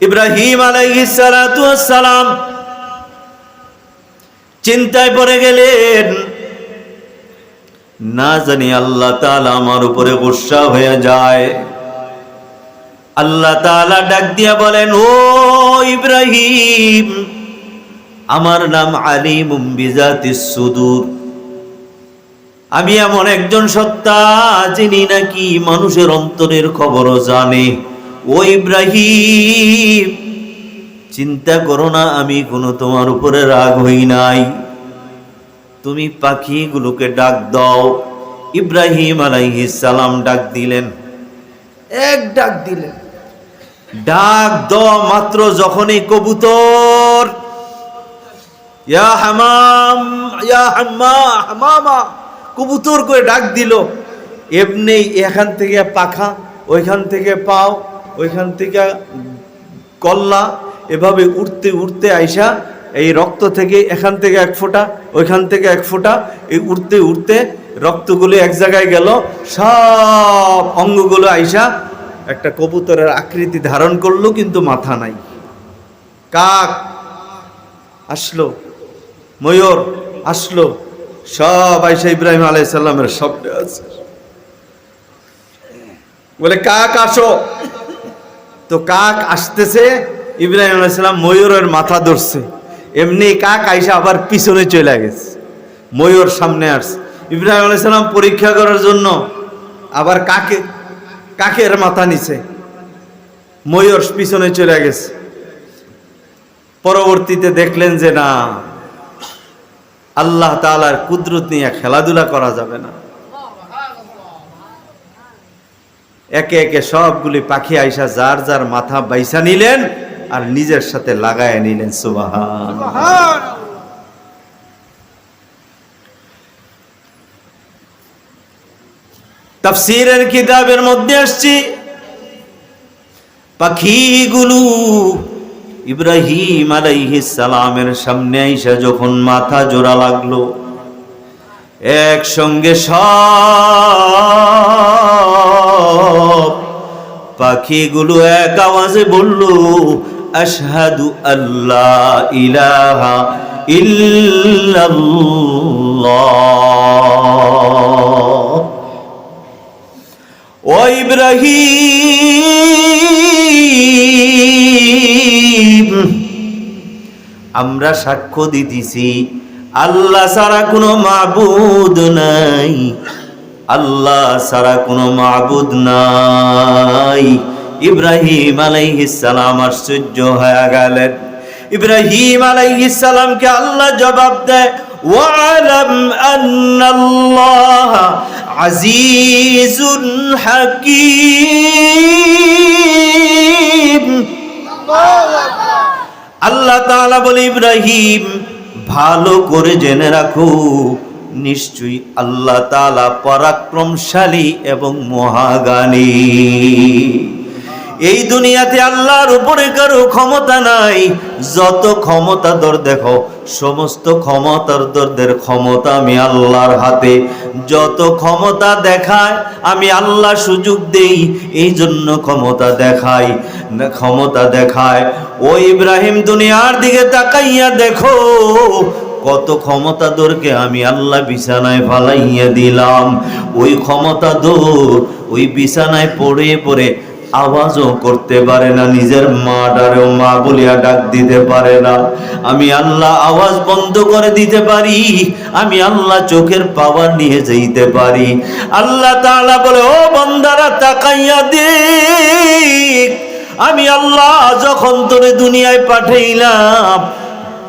ইব্রাহিম সালাম চিন্তায় পড়ে গেলেন, না জানি আল্লাহ তাআলা আমার উপরে গুসা হয়ে যায়। আল্লাহ তাআলা ডাক দিয়া বলেন, ও ইব্রাহিম, আমার নাম আলিম বিজাতিস সুদূর। আমি এমন একজন সত্তা যিনি নাকি মানুষের অন্তরের খবরও জানে। ও ইব্রাহিম চিন্তা করো না আমি কোনো তোমার উপরে রাগ হই নাই। তুমি পাখিগুলোকে ডাক দাও। ইব্রাহিম আলাইহিস সালাম ডাক দিলেন। এক ডাক দিলেন। ডাক দেওয়া মাত্র যখনই কবুতর ইয়া হামাম ইয়া হাম্মা হামামা কবুতর করে ডাক দিল। এমনি এখান থেকে পাখা ওইখান থেকে পাও। ওইখান থেকে কল্লা এভাবে উঠতে উঠতে আইসা এই রক্ত থেকে এখান থেকে এক ফোঁটা, ওইখান থেকে এক ফোঁটা, এই উঠতে উঠতে রক্তগুলো এক জায়গায় গেল, সব অঙ্গগুলো আইসা একটা কবুতরের আকৃতি ধারণ করল, কিন্তু মাথা নাই। কাক আসলো, ময়ূর আসলো, সব আইসা ইব্রাহিম আলাইসাল্লামের শব্দে আছে। বলে, কাক আসো। তো কাক আসতেছে, ইব্রাহিম আলাইসাল্লাম ময়ূরের মাথা ধরছে। এমনি কাক আইসা আবার পিছনে চলে গেছে। ময়ূর সামনে আসছে। ইব্রাহিম আলাইসাল্লাম পরীক্ষা করার জন্য আবার কাকে, কাকের মাথা নিছে ময়ূর পিছনে চলে গেছে। পরবর্তীতে দেখলেন যে না, আল্লাহ তালার কুদরত নিয়ে খেলাধুলা করা যাবে না। একে একে সবগুলি পাখি আইসা যার যার মাথা বাইসা নিলেন আর নিজের সাথে লাগায় নিলেন সুবাহান তাফসীরের কিতাবের মধ্যে আসছি। পাখিগুলো ইব্রাহিম আলাইহিস সালামের সামনে আইসা যখন মাথা জোড়া লাগল, একসঙ্গে সব পাখিগুলো এক আওয়াজে বলল, আশহাদু আল্লাহ ইলাহা ইল্লাল্লাহ। ও ইব্রাহিম, আমরা সাক্ষ্য দিতেছি, আল্লাহ সারা কোনো মাবুদ নাই। আল্লাহ সারা কোনো মাবুদ নাই। ইব্রাহিম সালাম আশ্চর্য হয়ে গেলেন। ইব্রাহিম সালামকে আল্লাহ জবাব দেয়, ওয়ালাম আন্নাল্লাহ আজিজুন হাকীম। আল্লাহ তাআলা বলে, ইব্রাহিম, ভালো করে জেনে রাখো। নিশ্চয়ই আল্লাহ তালা পরাক্রমশালী এবং মহাগানী। এই দুনিয়াতে আল্লাহর উপরে কারও ক্ষমতা নাই। যত ক্ষমতা দর দেখো, সমস্ত ক্ষমতার দরদের ক্ষমতা আমি আল্লাহর হাতে। যত ক্ষমতা দেখায়, আমি আল্লাহ সুযোগ দেই এই জন্য ক্ষমতা দেখাই না ক্ষমতা দেখায়। ও ইব্রাহিম দুনিয়ার দিকে তাকাইয়া দেখো কত ক্ষমতা দোরকে আমি আল্লাহ বিছানায় ফালাইয়া দিলাম। ওই ক্ষমতা দোর, ওই বিছানায় পড়ে পড়ে আওয়াজও করতে পারে না, নিজের মা ডারেও মা বলিয়া ডাক দিতে পারে না। আমি আল্লাহ আওয়াজ বন্ধ করে দিতে পারি, আমি আল্লাহ চোখের পাওয়ার নিয়ে যেতে পারি। আল্লাহ তাআলা বলে, ও বন্দারা, তাকাইয়া দেখ। আমি আল্লাহ যখন তোরে দুনিয়ায় পাঠাইলাম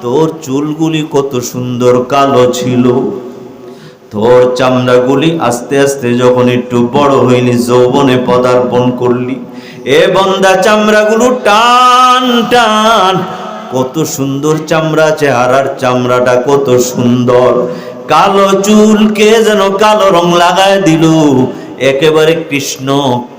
তোর চুলগুলি কত সুন্দর কালো ছিল। তোর চামড়াগুলি আস্তে আস্তে যখন একটু বড় হইলি, যৌবনে পদার্পণ করলি, এ বন্দা চামড়াগুলো টান টান। কত সুন্দর চামড়া, চেহারার চামড়াটা কত সুন্দর। কালো চুলকে যেন কালো রং লাগায় দিল। একেবারে কৃষ্ণ,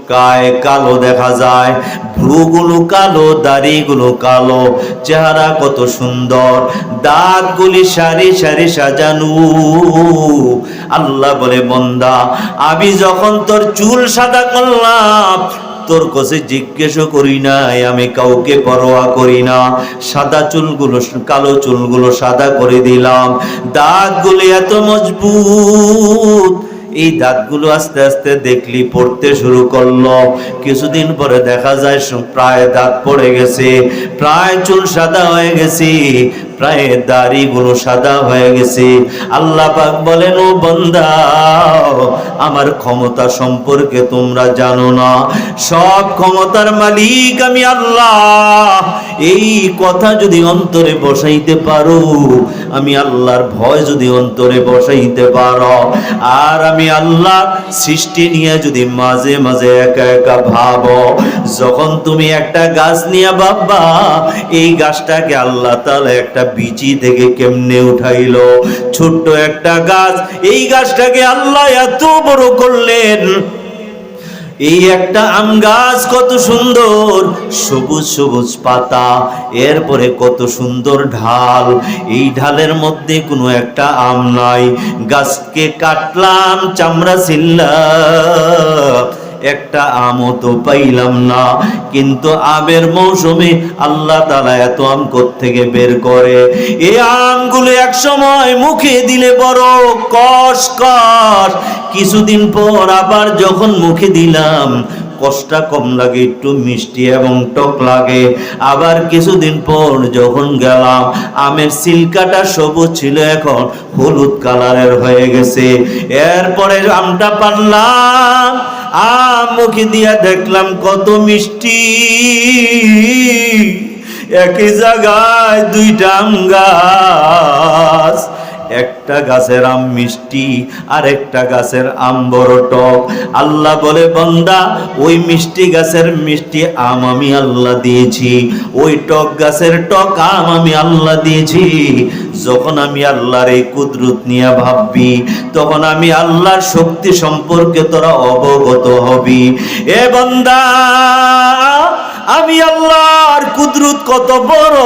কায় কালো দেখা যায়। ভ্রুগুলো কালো, দাড়িগুলো কালো, চেহারা কত সুন্দর। দাঁতগুলি সারি সারি সাজানো। আল্লাহ বলে, বন্দা, আমি যখন তোর চুল সাদা করলাম, তোর কাছে জিজ্ঞেসও করি নাই, আমি কাউকে পরোয়া করি না। সাদা চুলগুলো, কালো চুলগুলো সাদা করে দিলাম। দাঁতগুলো এত মজবুত এই দাঁতগুলো আস্তে আস্তে দেখলি পড়তে শুরু করল। কিছুদিন পরে দেখা যায় প্রায় দাঁত পড়ে গেছে, প্রায় চুল সাদা হয়ে গেছে। প্রায় দাড়িগুলো সাদা হয়ে গেছে। আল্লাহ পাক বলেন, ও বন্দা, আমার ক্ষমতা সম্পর্কে তোমরা জানো না। সব ক্ষমতার মালিক আমি আল্লাহ। এই কথা যদি অন্তরে বসাইতে পারো, আমি আল্লাহর ভয় যদি অন্তরে বসাইতে পারো। আর আমি আল্লাহ সৃষ্টি নিয়ে যদি মাঝে মাঝে একা একা ভাবো, যখন তুমি একটা গাছ নিয়ে ভাববা, এই গাছটাকে আল্লাহ তাআলা একটা বিচি থেকে কেমনে উঠাইলো? ছোট্ট একটা গাছ, এই গাছটাকে আল্লাহ এত বড় করলেন। এই একটা আম গাছ কত সুন্দর, সবুজ সবুজ পাতা, এরপরে কত সুন্দর ঢাল। এই ঢালের মধ্যে কোনো একটা আম নাই। গাছকে কাটলাম চামড়া ছিল্লাম একটা আমও তো পাইলাম না। কিন্তু আমের মৌসুমে আল্লাহ তালা এত আম থেকে বের করে? এই আমগুলো এক সময় মুখে দিলে বড় কষ কষ কিছুদিন পর আবার যখন মুখে দিলাম কষ্টটা কম লাগে, একটু মিষ্টি এবং টক লাগে। আবার কিছুদিন পর যখন গেলাম, আমের সিলকাটা সবুজ ছিল, এখন হলুদ কালারের হয়ে গেছে। এরপরে আমটা পারলাম। আম মুখে দিয়া দেখলাম কত মিষ্টি। একই জায়গায় দুইটা আম গাছ। একটা গাছের আম মিষ্টি আর একটা গাছের আম বড় টক। আল্লাহ বলে, বন্দা, ওই মিষ্টি গাছের মিষ্টি আম আমি আল্লাহ দিয়েছি। ওই টক গাছের টক আম আমি আল্লাহ দিয়েছি। যখন আমি আল্লাহর এই কুদরত নিয়ে ভাববি, তখন আমি আল্লাহর শক্তি সম্পর্কে তোরা অবগত হবি। এ বন্দা, আমি আল্লাহর কুদরত কত বড়।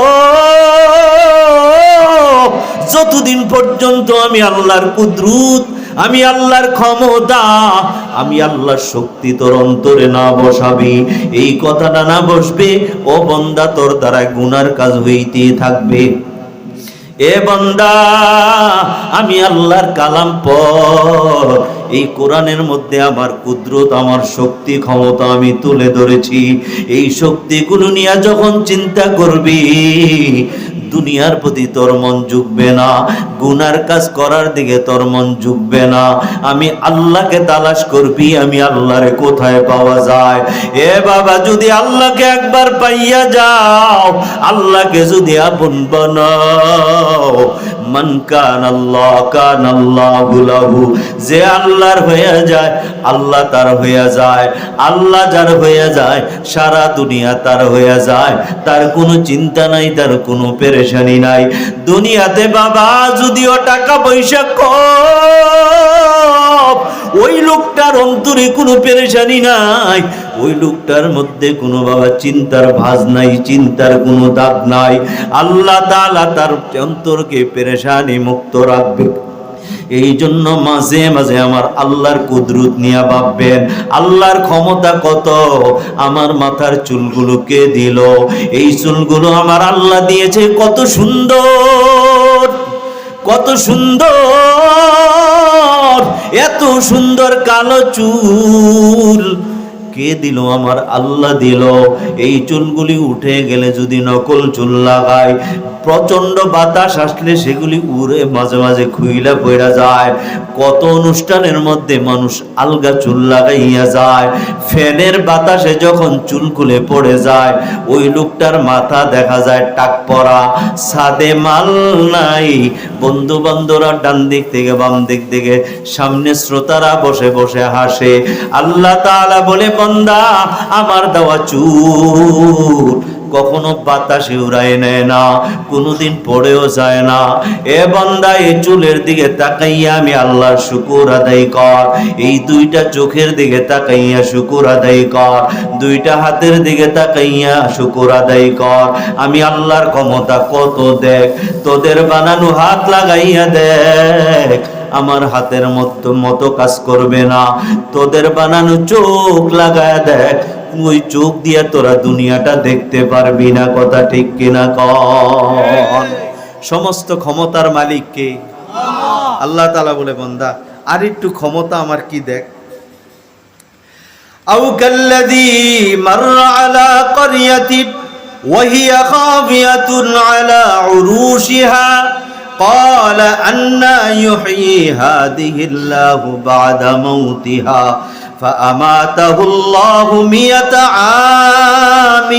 যতদিন পর্যন্ত আমি আল্লাহর কুদরত, আমি আল্লাহর ক্ষমতা, আমি আল্লাহর শক্তি তোর অন্তরে না বসাবি। এই কথাটা না বসবে, ও বন্দা তোর দ্বারা গুনার কাজ হইতেই থাকবে। এ বন্দা, আমি আল্লাহর কালাম পর, এই কোরআনের মধ্যে আমার কুদরত, আমার শক্তি, ক্ষমতা আমি তুলে ধরেছি। এই শক্তিগুলো নিয়ে যখন চিন্তা করবি দুনিয়ার প্রতি তোর মন ঝুঁকবে না। গুনার কাজ করার দিকে তোর মন ঝুঁকবে না। আমি আল্লাহকে তালাশ করবি, আমি আল্লাহরে কোথায় পাওয়া যায়? এ বাবা, যদি আল্লাহকে একবার পাইয়া যাও, আল্লাহকে যদি আপন বানাও মান কান আল্লাহ কান আল্লাহ লাহু। যে আল্লাহর হয়ে যায়, আল্লাহ তার হয়ে যায়। আল্লাহ যার হয়ে যায়, সারা দুনিয়া তার হয়ে যায়। তার কোনো চিন্তা নাই, তার কোনো পেরেশানি নাই। দুনিয়াতে বাবা, যদিও টাকা পয়সা কম, ওই লোকটার অন্তরে কোনো পেরেশানি নাই। ওই লোকটার মধ্যে কোনো বাবা চিন্তার ভাজ নাই, চিন্তার কোনো দাগ নাই। আল্লাহ তাআলা তার অন্তরকে পেরেশানি মুক্ত রাখবে। এই জন্য মাঝে মাঝে আমার আল্লাহর কুদরত নিয়ে ভাববেন, আল্লাহর ক্ষমতা কত? আমার মাথার চুলগুলোকে দিল? এই চুলগুলো আমার আল্লাহ দিয়েছে, কত সুন্দর কত সুন্দর, এত সুন্দর কালো চুল। কে দিল? আমার আল্লাহ দিল। এই চুলগুলি উঠে গেলে যদি নকল চুল লাগায় প্রচণ্ড বাতাস আসলে সেগুলি উড়ে মাঝে মাঝে খুইলা পড়া যায়। কত অনুষ্ঠানের মধ্যে মানুষ আলগা চুল লাগাইয়া যায়। ফ্যানের বাতাসে যখন চুল খুলে পড়ে যায়, ওই লোকটার মাথা দেখা যায় টাক পরা। সাদে মাল নাই। বন্ধু বান্ধবরা ডান দিক থেকে বাম দিক থেকে সামনে শ্রোতারা বসে বসে হাসে। আল্লাহ তাআলা বলে বন্দা আমার দেওয়া চুল। কখনো বাতাসে উড়ায় নেয় না, কোনোদিন পড়েও যায় না। এ বন্দা এই চুলের দিকে তাকাইয়া আমি আল্লাহর শুকুর আদায় কর। এই দুইটা চোখের দিকে তাকাইয়া শুকুর আদায় কর। দুইটা হাতের দিকে তাকাইয়া শুকুর আদায় কর। আমি আল্লাহর ক্ষমতা কত দেখ, তোদের বানানো হাত লাগাইয়া দেখ। আমার হাতের মতো মতো কাজ করবে না তোদের বানানো চোখ লাগায় দেখ ওই চোখ দিয়ে তোরা দুনিয়াটা দেখতে পারবি না কথা ঠিক কিনা কন সমস্ত ক্ষমতার মালিক কে আল্লাহ তালা বলে বন্দা আর একটু ক্ষমতা আমার কি দেখ أو كالذي مر على قرية وهي خاوية على عروشها قال أنا يحيي هذه الله بعد موتها فأماته الله مئة عام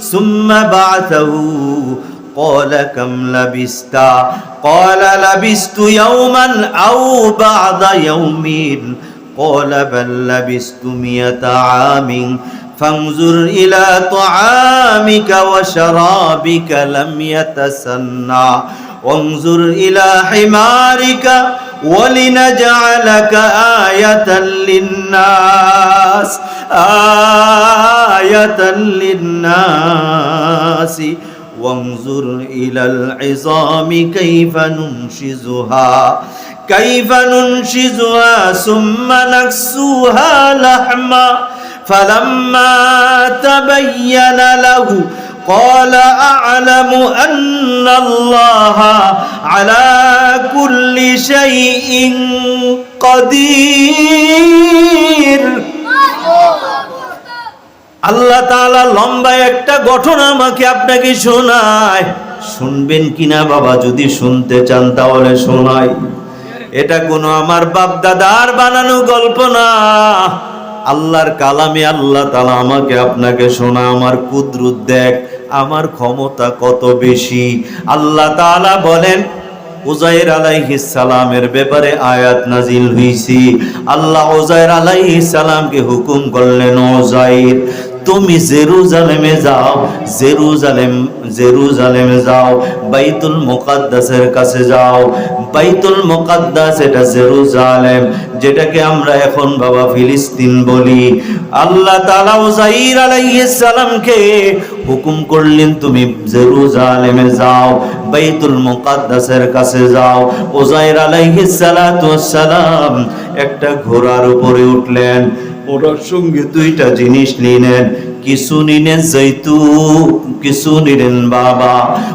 ثم بعثه قال كم لبست قال لبست يوما أو بعض يوم قال بل لبست مئة عام فانظر إلى طعامك وشرابك لم يتسنى وانظر إلى حمارك ولنجعلك آية للناس آية للناس وانظر إلى العظام كيف ننشزها كيف ننشزها ثم نكسوها لحما فلما تبين له قال أعلم أن الله على كل شيء قدير আল্লাহ তাআলা লম্বা একটা ঘটনা আমাকে আপনাকে শোনায় শুনবেন কিনা বাবা যদি শুনতে চান তাহলে শোনাই এটা কোনো আমার বাপ দাদার বানানো গল্প না আল্লাহর কালামে আল্লাহ তাআলা আমাকে আপনাকে শোনা আমার কুদরত দেখ আমার ক্ষমতা কত বেশি? আল্লাহ তাআলা বলেন, উজাইর আলাইহিস সালামের ব্যাপারে আয়াত নাজিল হইছি। আল্লাহ উজাইর আলাইহিস সালামকে হুকুম করলেন উজাইর তুমি জেরুজালেমে যাও, জেরুজালেম, জেরুজালেমে যাও, বাইতুল মুকাদ্দাসের কাছে যাও। বাইতুল মুকাদ্দাস এটা জেরুজালেম, যেটাকে আমরা এখন বাবা ফিলিস্তিন বলি। আল্লাহ তাআলা উজাইর আলাইহিস সালামকে হুকুম করলেন, তুমি জেরুজালেমে যাও, বাইতুল মুকাদ্দাসের কাছে যাও। উজাইর আলাইহিস সালাতু সালাম একটা ঘোড়ার উপরে উঠলেন। ওটার সঙ্গে দুইটা জিনিস নিলেন কিছু নিলেন জৈতু কিছু নিলেন বাবা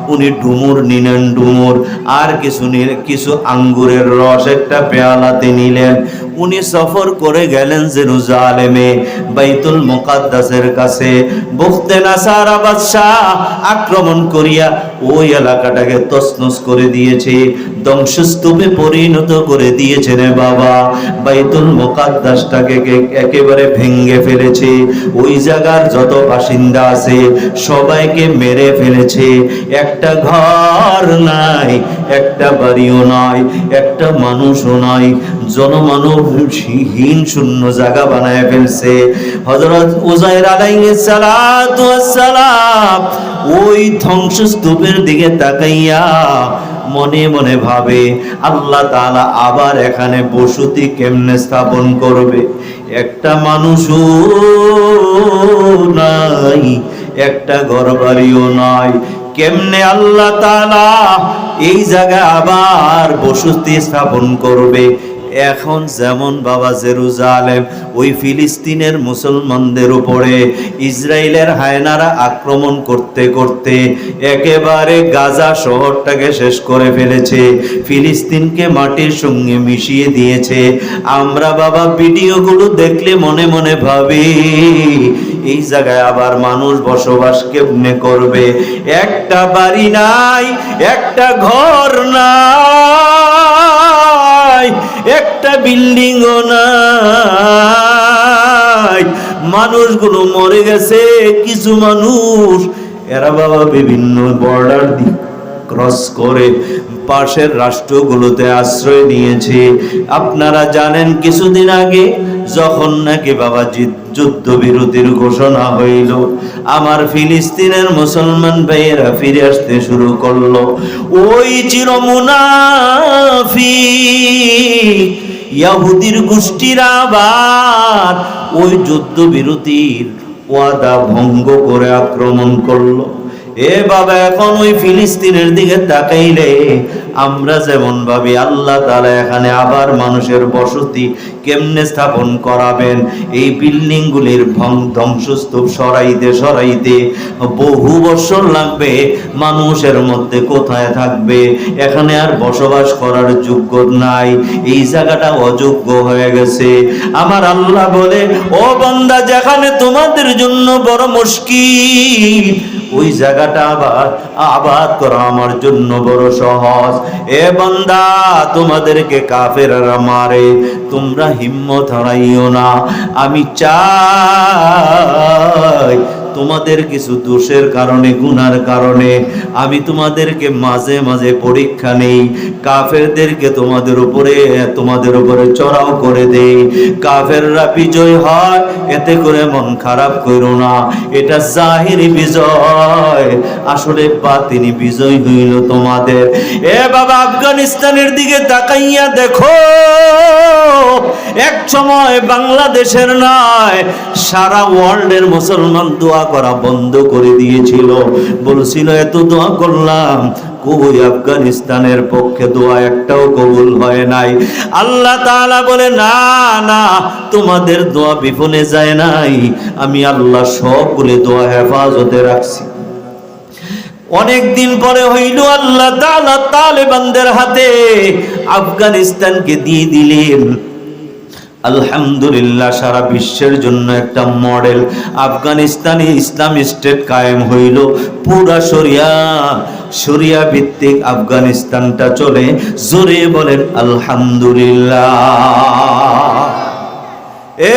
উনি ডুমুর নিলেন ডুমুর আর কিছু কিছু আঙ্গুরের রস একটা পেয়ালাতে নিলেন উনি সফর করে গেলেন জেরুজালেমে বাইতুল মুকাদ্দাসের কাছে বখতে নাসারা বাদশাহ আক্রমণ করিয়া ওই এলাকাটাকে তছনছ করে দিয়েছে ধ্বংসস্তূপে পরিণত করে দিয়েছে রে বাবা বাইতুল মোকাদ্দাসটাকে একেবারে ভেঙ্গে ফেলেছে। ওই জায়গার যত বাসিন্দা আছে, সবাইকে মেরে ফেলেছে। একটা ঘর নাই, একটা বাড়িও নাই, একটা মানুষও নাই। জনমানবহীন শূন্য জায়গা বানায় ফেলছে। হযরত উজাইর আলাইহিস সালাতু ওয়াস সালাম ওই ধ্বংসস্তূপের দিকে তাকাইয়া মনে মনে ভাবে, আল্লাহ তালা আবার এখানে বসতি কেমনে স্থাপন করবে? একটা মানুষও নাই, একটা ঘর বাড়িও নাই। কেমনে আল্লাহ তালা এই জায়গায় আবার বসতি স্থাপন করবে? এখন যেমন বাবা জেরুজালেম, ওই ফিলিস্তিনের মুসলমানদের উপরে ইসরায়েলের হায়নারা আক্রমণ করতে করতে একেবারে গাজা শহরটাকে শেষ করে ফেলেছে, ফিলিস্তিনকে মাটির সঙ্গে মিশিয়ে দিয়েছে। আমরা বাবা ভিডিওগুলো দেখলে মনে মনে ভাবি, এই জায়গায় আবার মানুষ বসবাস কেমনে করবে? একটা বাড়ি নাই, একটা ঘর নাই। একটা বিল্ডিংও নাই। মানুষগুলো মরে গেছে, কিছু মানুষ, এরা বাবা বিভিন্ন বর্ডার দিক ক্রস করে পাশের রাষ্ট্রগুলোতে আশ্রয় নিয়েছে। আপনারা জানেন কিছুদিন আগে যখন নাকি বাবা যুদ্ধবিরতির ঘোষণা হইল, আমার ফিলিস্তিনের মুসলমান ভাইয়েরা ফিরে আসতে শুরু করল। ওই চিরমুনাফি ইয়াহুদির গোষ্ঠীর আবার ওই যুদ্ধবিরতির ওয়াদা ভঙ্গ করে আক্রমণ করল। এ বাবা, এখন ওই ফিলিস্তিনের দিকে তাকাইলে আমরা যেমন ভাবি আল্লাহ তাআলা এখানে আবার মানুষের বসতি কেমনে স্থাপন করাবেন? এই বিল্ডিং গুলির ভং ধ্বংসস্তূপ সরাইতে সরাইতে বহু বছর লাগবে। মানুষের মধ্যে কোথায় থাকবে? এখানে আর বসবাস করার যোগ্য নাই। এই জায়গাটা অযোগ্য হয়ে গেছে। আমার আল্লাহ বলে, ও বান্দা, যেখানে তোমাদের জন্য বড় মুশকিল, ওই জায়গাটা আবার আবাদ করা আমার জন্য বড় সহজ। এ বান্দা, তোমাদেরকে কাফেররা মারে। তোমরা হিম্মত হারাইও না। আমি চাই তোমাদের কিছু দোষের কারণে, গুনার কারণে, আমি তোমাদেরকে মাঝে মাঝে পরীক্ষা নেই। কাফেরদেরকে তোমাদের উপরে তোমাদের উপরে চড়াও করে দেই। কাফেররা বিজয় হয়, এতে করে মন খারাপ করো না। এটা জাহিরি বিজয়। আসলে বা তিনি বিজয় হইল তোমাদের। এ বাবা, আফগানিস্তানের দিকে তাকাইয়া দেখো। এক সময় বাংলাদেশের নয় সারা ওয়ার্ল্ডের মুসলমান দোয়া করা বন্ধ করে দিয়েছিল। বলছিল, এত দোয়া করলাম। কই আফগানিস্তানের পক্ষে দোয়া একটাও কবুল হয় নাই। আল্লাহ তাআলা বলে, না না, তোমাদের দোয়া বিফলে যায় নাই। আমি আল্লাহ সবগুলি দোয়া হেফাজতে রাখছি। অনেক দিন পরে হইল আল্লাহ তাআলা তালেবানদের হাতে আফগানিস্তানকে দিয়ে দিলেন। আলহামদুলিল্লাহ, সারা বিশ্বের জন্য একটা মডেল। আফগানিস্তানে ইসলাম স্টেট কায়েম হইল। পুরা শরিয়া শরিয়া ভিত্তিক আফগানিস্তানটা চলে। জোরে বলেন, আলহামদুলিল্লাহ।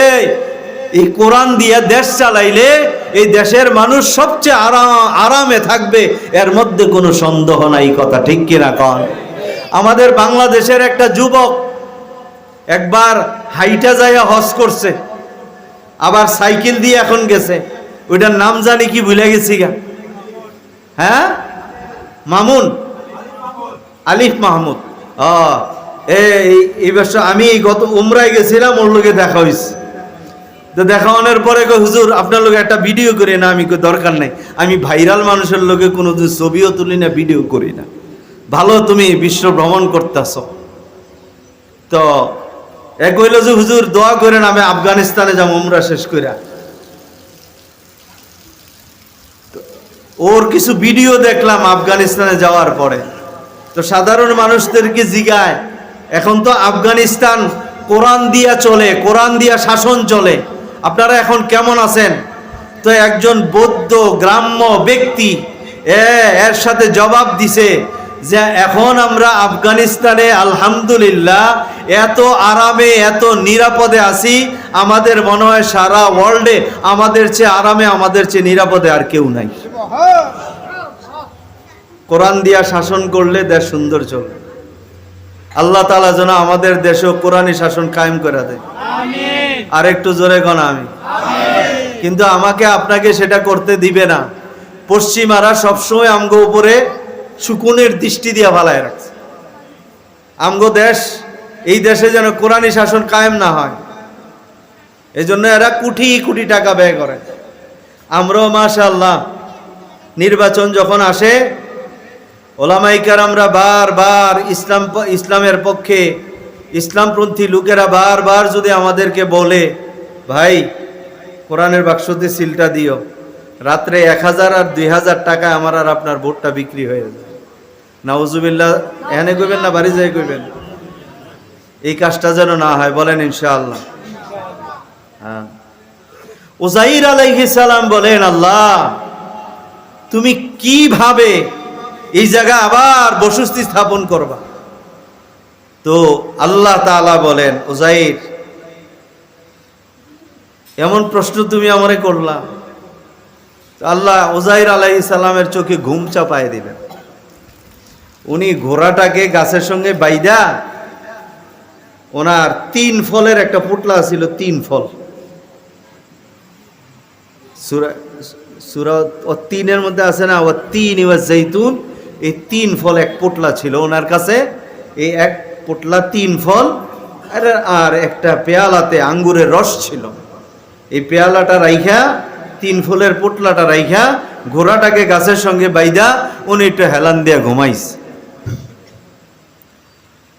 এই এই কোরআন দিয়ে দেশ চালাইলে এই দেশের মানুষ সবচেয়ে আরাম আরামে থাকবে। এর মধ্যে কোনো সন্দেহ নাই, কথা ঠিক কিনা কন? আমাদের বাংলাদেশের একটা যুবক একবার হাইটা যাইয়া হজ করছে, আবার সাইকেল দিয়ে এখন গেছে। ওইটার নাম জানি কি ভুলে গেছি গা। হ্যাঁ? মামুন? আলিফ মাহমুদ। আমি গত উমরায় গেছিলাম, ওর লোকে দেখা হয়েছে তো দেখা হওয়ার পরে হুজুর, আপনার লোকে একটা ভিডিও করি না, আমি দরকার নাই। আমি ভাইরাল মানুষের লোকে কোনো ছবিও তুলি না ভিডিও করি না। ভালো তুমি বিশ্ব ভ্রমণ করতেছ। তো এক কইল যে, হুজুর, দোয়া করেন, আমি আফগানিস্তানে যাব উমরা শেষ কইরা। ওর কিছু ভিডিও দেখলাম আফগানিস্তানে যাওয়ার পরে। তো সাধারণ মানুষদেরকে জিগায়, এখন তো আফগানিস্তান কোরআন দিয়া চলে, কোরআন দিয়া শাসন চলে। আপনারা এখন কেমন আছেন? তো একজন বৌদ্ধ, গ্রাম্য ব্যক্তি এর সাথে জবাব দিছে যে এখন আমরা আফগানিস্তানে আলহামদুলিল্লাহ এত আরামে এত নিরাপদে আছি আমাদের মনে হয় সারা ওয়ার্ল্ডে আমাদের চেয়ে আরামে আমাদের চেয়ে নিরাপদে আর কেউ নাই। কোরআন দিয়া শাসন করলে দেশ সুন্দর চলবে। আল্লাহ তালা যেন আমাদের দেশেও কোরআনী শাসন কায়েম করে দেয়। আর একটু জোরে গণ আমি। কিন্তু আমাকে আপনাকে সেটা করতে দিবে না। পশ্চিমারা সবসময় আমগো উপরে সুকুনের দৃষ্টি দিয়া ভালায় রাখছে। আমগো দেশ, এই দেশে যেন কোরআনী শাসন কায়েম না হয় এই জন্য এরা কোটি কোটি টাকা ব্যয় করে। আমরাও মাশাআল্লাহ, নির্বাচন যখন আসে, ওলামাইকার আমরা বারবার ইসলাম ইসলামের পক্ষে, ইসলামপন্থী লোকেরা বারবার যদি আমাদেরকে বলে, ভাই, কোরআনের বাক্সতে সিলটা দিও, রাত্রে এক হাজার আর দুই হাজার টাকা আমার আর আপনার ভোটটা বিক্রি হয়ে যায় নাউজুবিল্লাহ, এখানে কইবেন না, বাড়ি যাই কইবেন? এই কাজটা যেন না হয়, বলেন ইনশাআল্লাহ। হ্যাঁ। উজাইর আলাইহিস সালাম বলেন, আল্লাহ, তুমি কীভাবে এই জায়গা আবার বসতি স্থাপন করবা? তো আল্লাহ তাআলা বলেন, উজাইর, এমন প্রশ্ন তুমি আমারে করলা। আল্লাহ উজাইর আলাইহিস সালামের চোখে ঘুম চাপায় দিলেন উনি ঘোড়াটাকে গাছের সঙ্গে বাইদা ওনার তিন ফলের একটা পুটলা ছিল, তিন ফল। সুরা সুরা ও তিনের মধ্যে আছে না, ও তিন ইওয়া জৈতুন এই তিন ফল এক পোটলা ছিল। ওনার কাছে এই এক পোটলা তিন ফল, আর আর একটা পেয়ালাতে আঙ্গুরের রস ছিল। এই পেয়ালাটা রাইখা, তিন ফলের পোটলাটা রাইখা, ঘোড়াটাকে গাছের সঙ্গে বাইদা, উনি একটু হেলান দিয়ে ঘুমাইছে।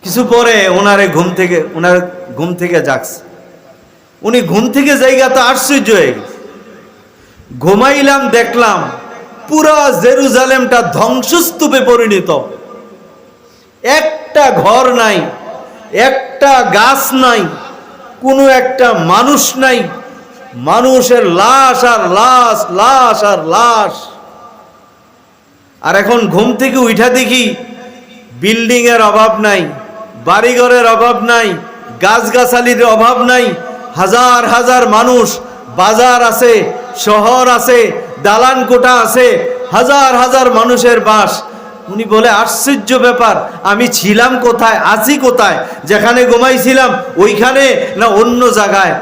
কিছু পরে ওনারে ঘুম থেকে, ওনার ঘুম থেকে জাগছে উনি ঘুম থেকে জায়গা তো আশ্চর্য হয়ে গেছে। ঘুমাইলাম, দেখলাম পুরা জেরুজালেমটা ধ্বংসস্তূপে পরিণত। একটা ঘর নাই, একটা গাছ নাই, কোনো একটা মানুষ নাই। মানুষের লাশ আর লাশ লাশ আর লাশ। আর এখন ঘুম থেকে উঠা দেখি বিল্ডিং এর অভাব নাই। বাড়িঘরের অভাব নাই, গাছগাছালির অভাব নাই, হাজার হাজার মানুষ বাজার আছে, শহর আছে, দালান কোটা আছে, হাজার হাজার মানুষের বাস। উনি বলে, আশ্চর্য ব্যাপার, আমি ছিলাম কোথায়, আছি কোথায়, যেখানে ঘুমাইছিলাম, ওইখানে না অন্য জায়গায়?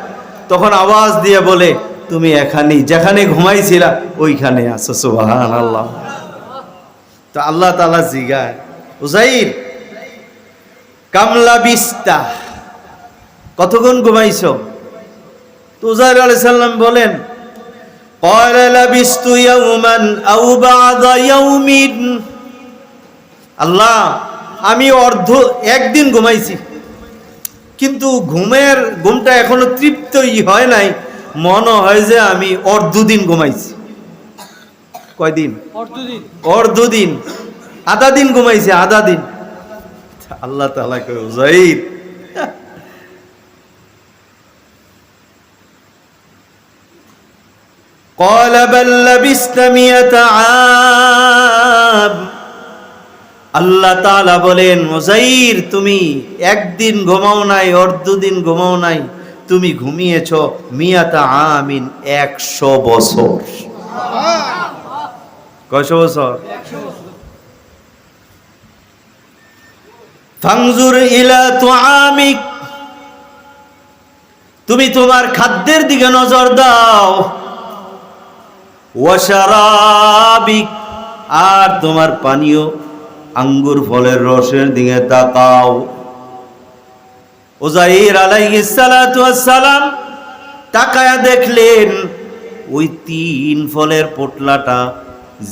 তখন আওয়াজ দিয়ে বলে, তুমি এখানেই, যেখানে ঘুমাইছিলা, ওইখানে আছো সুবাহান আল্লাহ তো আল্লাহ তালা জিগায়, উজাইর কামলা বিস্তা। কতক্ষণ ঘুমাইছ? তুজার আলাইসাল্লাম বলেন আল্লাহ আমি অর্ধ একদিন ঘুমাইছি কিন্তু ঘুমের ঘুমটা এখনও তৃপ্তই হয় নাই। মনে হয় যে আমি অর্ধদিন ঘুমাইছি। কয়দিন? অর্ধদিন। অর্ধদিন। আধা দিন ঘুমাইছি আধা দিন। আল্লাহ তালা কয় উজাইর قال بل لبست مئة عام আল্লাহ তাআলা বলেন মুজাইর তুমি একদিন ঘুমাও নাই অর্ধদিন ঘুমাও নাই তুমি ঘুমিয়েছ মিয়াতা আমিন একশো বছর কয়শো বছর ফাংজুর ইলা তুআমিক। তুমি তোমার খাদ্যের দিকে নজর দাও। ওয়াশারাবিক আর তোমার পানীয় আঙ্গুর ফলের রসের দিকে তাকাও। ওজাইর সালাম তাকায়া দেখলেন, ওই তিন ফলের পোটলাটা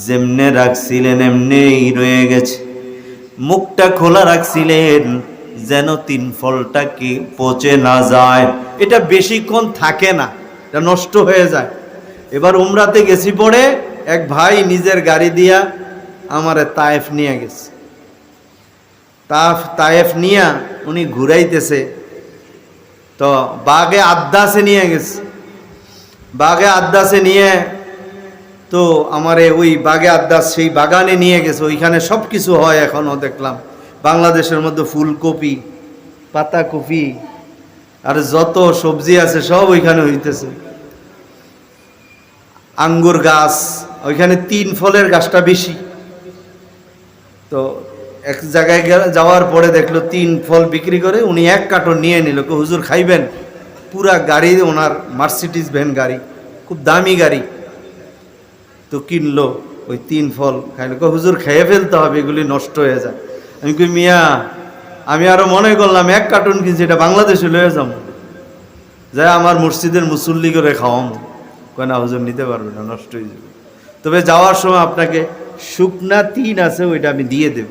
যেমনে রাখছিলেন, এমনেই রয়ে গেছে। মুখটা খোলা রাখছিলেন, যেন তিন ফলটা কি পচে না যায়। এটা বেশিক্ষণ থাকে না, এটা নষ্ট হয়ে যায়। এবার উমরাতে গেছি পড়ে, এক ভাই নিজের গাড়ি দিয়া আমারে তায়েফ নিয়ে গেছে। তাফ, তায়েফ নিয়া উনি ঘুরাইতেছে। তো বাগে আদ্দাসে নিয়ে গেছে। বাগে আদ্দাসে নিয়ে তো আমার ওই বাগে আদ্দাস সেই বাগানে নিয়ে গেছে, ওইখানে সব কিছু হয় এখনও দেখলাম। বাংলাদেশের মধ্যে ফুলকপি, পাতাকপি, আর যত সবজি আছে সব ওইখানে হইতেছে। আঙ্গুর গাছ, ওইখানে তিন ফলের গাছটা বেশি। তো এক জায়গায় যাওয়ার পরে দেখল তিন ফল বিক্রি করে উনি এক কার্টন নিয়ে নিল। হুজুর খাইবেন? পুরা গাড়ি ওনার মার্সিডিজ ভ্যান গাড়ি, খুব দামি গাড়ি। তো কিনলো, ওই তিন ফল খাইলো। হুজুর, খেয়ে ফেলতে হবে, এগুলি নষ্ট হয়ে যায়। আমি কই, মিয়া, আমি আরও মনে করলাম, এক কার্টুন কিনছি, এটা বাংলাদেশে লয়ে যাব যাই, আমার মসজিদের মুসল্লি করে খাওয়াম। কয়, না, হুজুর, নিতে পারবে না, নষ্ট হয়ে যাবে। তবে যাওয়ার সময় আপনাকে শুকনা তিন আছে, ওইটা আমি দিয়ে দেব।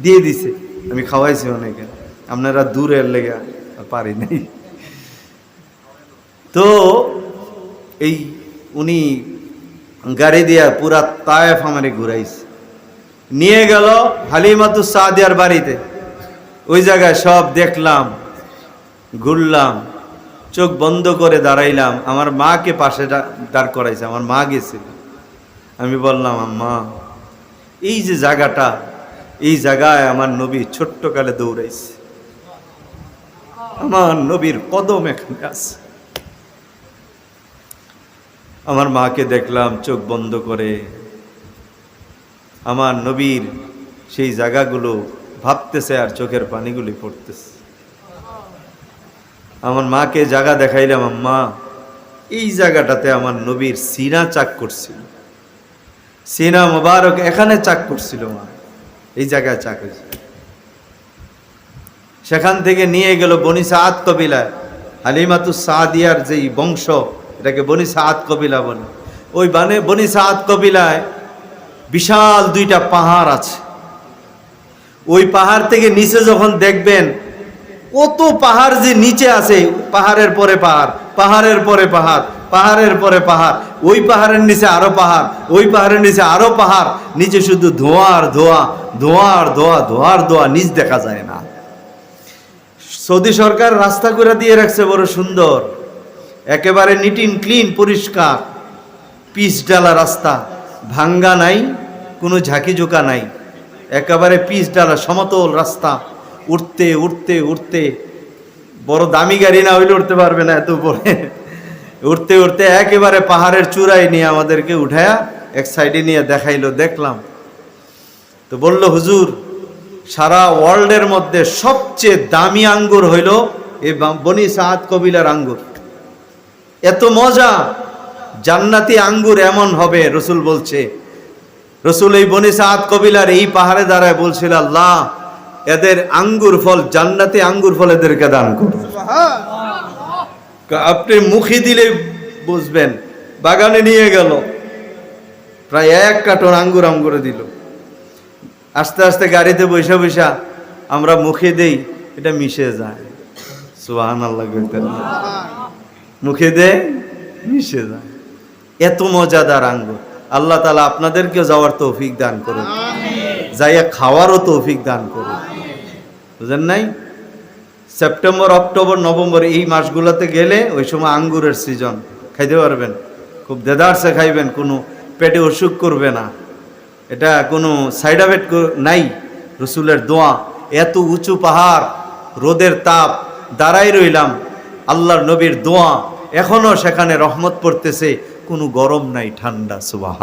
দিয়ে দিছে। আমি খাওয়াইছি অনেকে। আপনারা দূরের লেগে পারি নাই। তো, এই উনি গাড়ি দিয়া পুরা তায়েফ আমারে ঘুরাইছে। নিয়ে গেল হালিমাতু সাদিয়ার বাড়িতে। ওই জায়গায় সব দেখলাম, ঘুরলাম, চোখ বন্ধ করে দাঁড়াইলাম। আমার মাকে পাশে দাঁড় করাইছে, আমার মা গেছিল আমি বললাম, আম্মা, এই যে জায়গাটা, এই জায়গায় আমার নবী ছোট্টকালে দৌড়াইছে। আমার নবীর কদম এখানে আছে। আমার মাকে দেখলাম চোখ বন্ধ করে। আমার নবীর সেই জায়গাগুলো ভাবতেছে আর চোখের পানিগুলি পড়তেছে। আমার মাকে জায়গা দেখাইলাম, আম্মা, এই জায়গাটাতে আমার নবীর সিনা চাক করছিল। সিনা মোবারক এখানে চাক করছিল মা, এই জায়গায় চাক হয়েছে। সেখান থেকে নিয়ে গেল বনি সাদ কবিলায়। হালিমাতু সাদিয়ার যেই বংশ এটাকে বনি সাদ কবিলা বলে। ওই বানে বনি সাদ কবিলায় বিশাল দুইটা পাহাড় আছে। ওই পাহাড় থেকে নিচে যখন দেখবেন, কত পাহাড় যে নিচে আছে, পাহাড়ের পরে পাহাড়, পাহাড়ের পরে পাহাড়, পাহাড়ের পরে পাহাড়, ওই পাহাড়ের নিচে আরও পাহাড়, ওই পাহাড়ের নিচে আরও পাহাড়, নিচে শুধু ধোঁয়ার ধোঁয়া ধোঁয়ার ধোঁয়া ধোঁয়ার ধোঁয়া, নিচ দেখা যায় না। সৌদি সরকার রাস্তা করে দিয়ে রাখছে, বড় সুন্দর। একেবারে নিটিন ক্লিন পরিষ্কার। পিচ ডালা রাস্তা, ভাঙ্গা নাই, কোনো ঝাঁকি ঝোঁকা নাই। একেবারে পিচ ডালা সমতল রাস্তা। উঠতে উঠতে উঠতে। বড় দামি গাড়ি না হইলে উঠতে পারবে না এত উপরে। উঠতে উঠতে একেবারে পাহাড়ের চূড়ায় নিয়ে আমাদেরকে উঠায়া এক সাইডে নিয়ে দেখাইলো, দেখলাম। তো বলল, হুজুর, সারা ওয়ার্ল্ডের মধ্যে সবচেয়ে দামি আঙ্গুর হইল এই বনি সাদ কবিলার আঙ্গুর। এত মজা। জান্নাতি আঙ্গুর এমন হবে রসুল বলছে। রসুল এই বনি সাদ কবিলার এই পাহাড়ে দাঁড়ায় বলছিল আল্লাহ এদের আঙ্গুর ফল জান্নাতি আঙ্গুর ফল এদেরকে দান করুন আপনি মুখে দিলে বুঝবেন বাগানে নিয়ে গেল। প্রায় এক কার্টন আঙ্গুর আঙ্গুরে দিল। আস্তে আস্তে গাড়িতে বৈশা বৈশা আমরা মুখে দেই এটা মিশে যায়। সুবাহান আল্লাহ মুখে দেয় মিশে যায় এত মজাদার আঙ্গুর। আল্লাহ তালা আপনাদেরকেও যাওয়ার তৌফিক দান করুন। যাইয়া খাওয়ারও তৌফিক দান করুন। বুঝেন নাই? সেপ্টেম্বর অক্টোবর নভেম্বর এই মাসগুলোতে গেলে ওই সময় আঙ্গুরের সিজন খাইতে পারবেন। খুব দেদারসে খাইবেন কোনো পেটে অসুখ করবে না। এটা কোনো সাইড এফেক্ট নাই। রসুলের দোয়া এত উঁচু পাহাড় রোদের তাপ দাঁড়াই রইলাম। আল্লাহর নবীর দোয়া এখনও সেখানে রহমত পড়তেছে কোনো গরম নাই ঠান্ডা সুবাহ